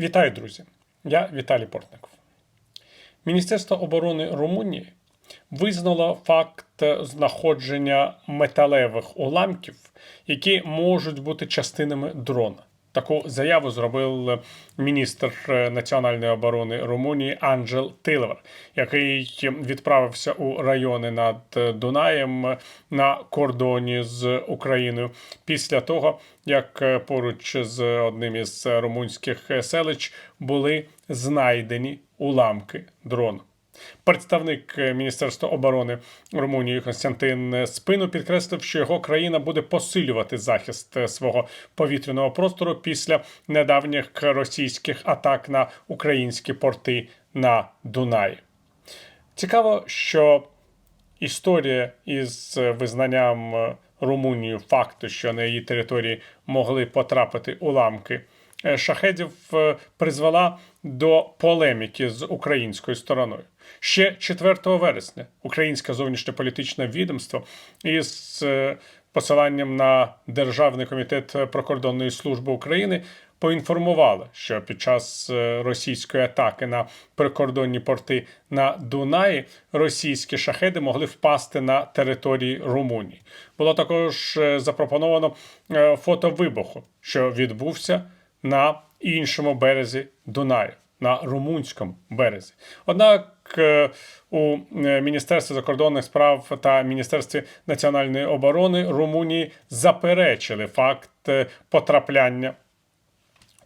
Вітаю, друзі! Я Віталій Портников. Міністерство оборони Румунії визнало факт знаходження металевих уламків, які можуть бути частинами дрона. Таку заяву зробив міністр національної оборони Румунії Анджел Тилевер, який відправився у райони над Дунаєм на кордоні з Україною після того, як поруч з одним із румунських селищ були знайдені уламки дрону. Представник Міністерства оборони Румунії Константин Спину підкреслив, що його країна буде посилювати захист свого повітряного простору після недавніх російських атак на українські порти на Дунаї. Цікаво, що історія із визнанням Румунії факту, що на її території могли потрапити уламки шахедів, призвела до полеміки з українською стороною. Ще 4 вересня українське зовнішньополітичне відомство із е, посиланням на Державний комітет прикордонної служби України поінформувало, що під час е, російської атаки на прикордонні порти на Дунаї російські шахеди могли впасти на території Румунії. Було також е, запропоновано фото вибуху, що відбувся на іншому березі Дунаю. На румунському березі, однак у Міністерстві закордонних справ та Міністерстві національної оборони Румунії заперечили факт потрапляння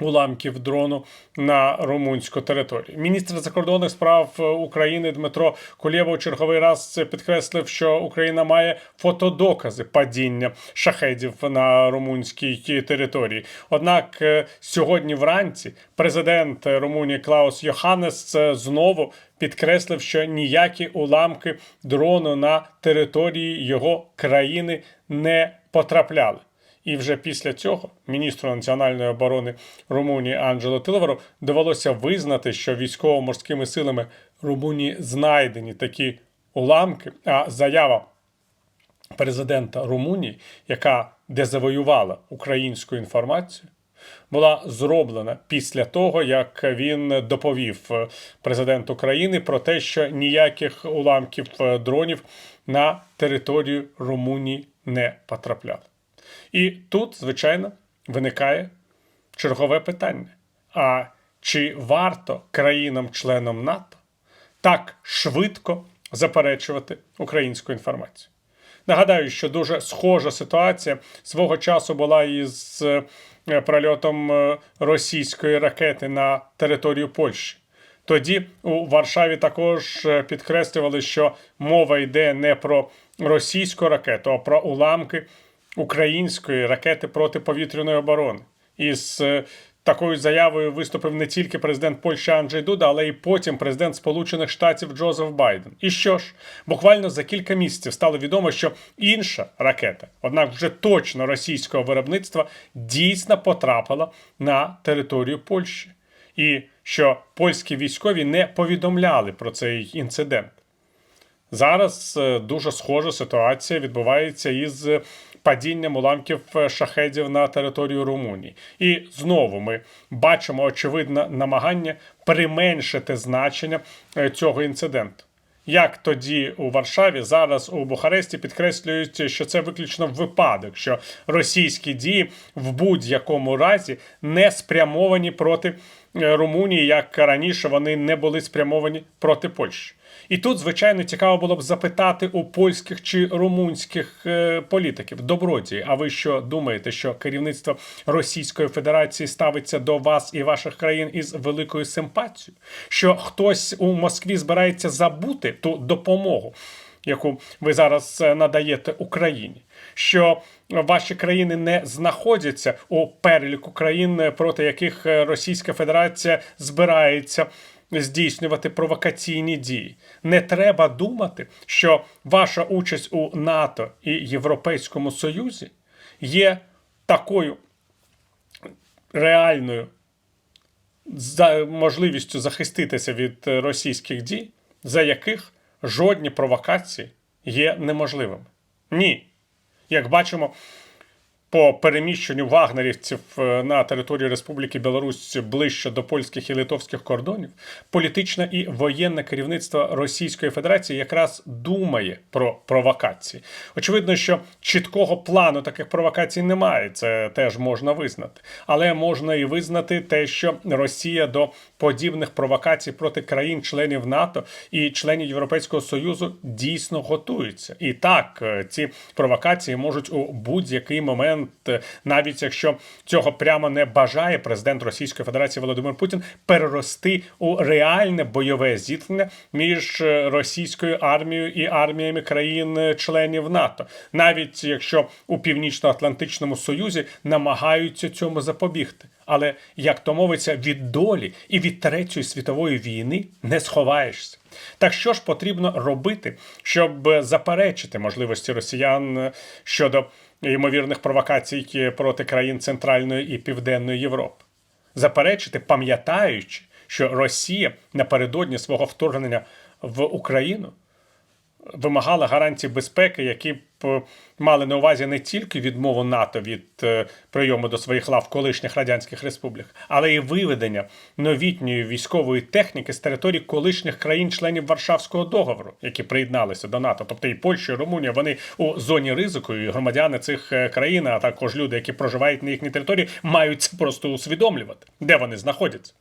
уламків дрону на румунську територію. Міністр закордонних справ України Дмитро Кулєва черговий раз підкреслив, що Україна має фотодокази падіння шахедів на румунській території. Однак сьогодні вранці президент Румунії Клаус Йоханнес знову підкреслив, що ніякі уламки дрону на території його країни не потрапляли. І вже після цього міністру національної оборони Румунії Анджело Тиловеру довелося визнати, що військово-морськими силами Румунії знайдені такі уламки. А заява президента Румунії, яка дезавоювала українську інформацію, була зроблена після того, як він доповів президенту країни про те, що ніяких уламків дронів на територію Румунії не потрапляли. І тут, звичайно, виникає чергове питання: а чи варто країнам-членам НАТО так швидко заперечувати українську інформацію? Нагадаю, що дуже схожа ситуація свого часу була із е, прольотом е, російської ракети на територію Польщі. Тоді у Варшаві також е, підкреслювали, що мова йде не про російську ракету, а про уламки української ракети протиповітряної оборони. Із е, такою заявою виступив не тільки президент Польщі Анджей Дуда, але й потім президент Сполучених Штатів Джозеф Байден. І що ж, буквально за кілька місяців стало відомо, що інша ракета, однак вже точно російського виробництва, дійсно потрапила на територію Польщі, і що польські військові не повідомляли про цей інцидент. Зараз е, дуже схожа ситуація відбувається із падінням уламків е, шахедів на територію Румунії. І знову ми бачимо очевидне намагання применшити значення е, цього інциденту. Як тоді у Варшаві зараз у Бухаресті підкреслюють, що це виключно випадок, що російські дії в будь-якому разі не спрямовані проти Румунії, як раніше вони не були спрямовані проти Польщі. І тут, звичайно, цікаво було б запитати у польських чи румунських е, політиків добродії. А ви що думаєте, що керівництво Російської Федерації ставиться до вас і ваших країн із великою симпатією? Що хтось у Москві збирається забути ту допомогу, яку ви зараз е, надаєте Україні? Що ваші країни не знаходяться у переліку країн, проти яких е, Російська Федерація збирається здійснювати провокаційні дії. Не треба думати, що ваша участь у НАТО і Європейському Союзі є такою реальною можливістю захиститися від російських дій, за яких жодні провокації є неможливими. Ні. Як бачимо, по переміщенню вагнерівців е, на територію Республіки Білорусь ближче до польських і литовських кордонів, політичне і воєнне керівництво Російської Федерації якраз думає про провокації. Очевидно, що чіткого плану таких провокацій немає. Це теж можна визнати, але можна і визнати те, що Росія до подібних провокацій проти країн-членів НАТО і членів Європейського союзу дійсно готується. І так, е, ці провокації можуть у будь-який момент, е, навіть якщо цього прямо не бажає президент Російської Федерації Володимир Путін, перерости у реальне бойове зіткнення між е, російською армією і арміями країн-членів НАТО, навіть якщо у Північно-Атлантичному Союзі намагаються цьому запобігти. Але як то мовиться, від долі і від Третьої світової війни не сховаєшся. Так що ж потрібно робити, щоб заперечити можливості росіян е, щодо ймовірних провокацій проти країн Центральної і Південної Європи? Заперечити, пам'ятаючи, що Росія напередодні свого вторгнення в Україну вимагала гарантій безпеки, які б е, мали на увазі не тільки відмову НАТО від е, прийому до своїх лав колишніх радянських республік, але й виведення новітньої військової техніки з територій колишніх країн-членів Варшавського договору, які приєдналися до НАТО, тобто і Польща, і Румунія, вони у зоні ризику, і громадяни цих е, країн, а також люди, які проживають на їхній території, мають це просто усвідомлювати, де вони знаходяться.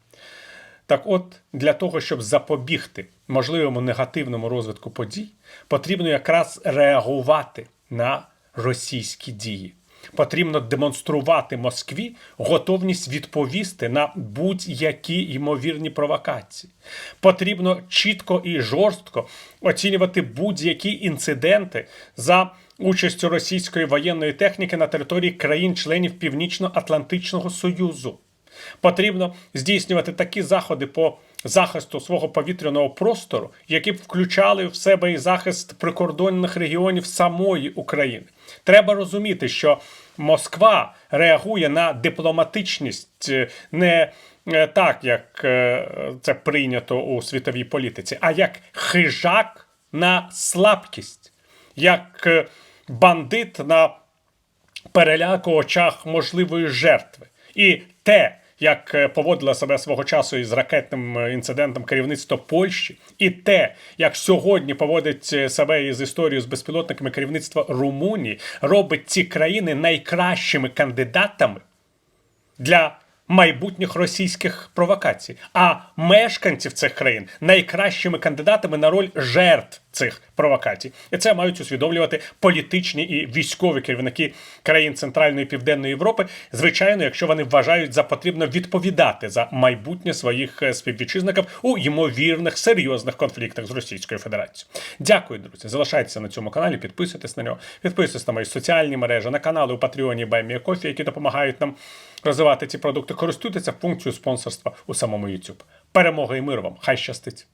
Так от, для того, щоб запобігти можливому негативному розвитку подій, потрібно якраз реагувати на російські дії. Потрібно демонструвати Москві готовність відповісти на будь-які ймовірні провокації. Потрібно чітко і жорстко оцінювати будь-які інциденти за участю російської воєнної техніки на території країн-членів Північно-Атлантичного Союзу. Потрібно здійснювати такі заходи по захисту свого повітряного простору, які б включали в себе і захист прикордонних регіонів самої України. Треба розуміти, що Москва реагує на дипломатичність е, не е, так, як е, це прийнято у світовій політиці, а як хижак на слабкість, як бандит на переляку очах можливої жертви. І те, як е, поводила себе свого часу із ракетним е, інцидентом керівництво Польщі, і те, як сьогодні поводить е, себе із історією з безпілотниками керівництва Румунії, робить ці країни найкращими кандидатами для майбутніх російських провокацій, а мешканців цих країн найкращими кандидатами на роль жертв цих провокацій. І це мають усвідомлювати політичні і військові керівники країн Центральної і Південної Європи. Звичайно, якщо вони вважають за потрібно відповідати за майбутнє своїх е, співвітчизників у ймовірних серйозних конфліктах з Російською Федерацією. Дякую, друзі. Залишайтеся на цьому каналі, підписуйтесь на нього, підписуйтесь на мої соціальні мережі, на канали у Патреоні Баймія Кофі, які допомагають нам розвивати ці продукти. Користуйтеся функцією спонсорства у самому YouTube. Перемоги і мир вам! Хай щастить!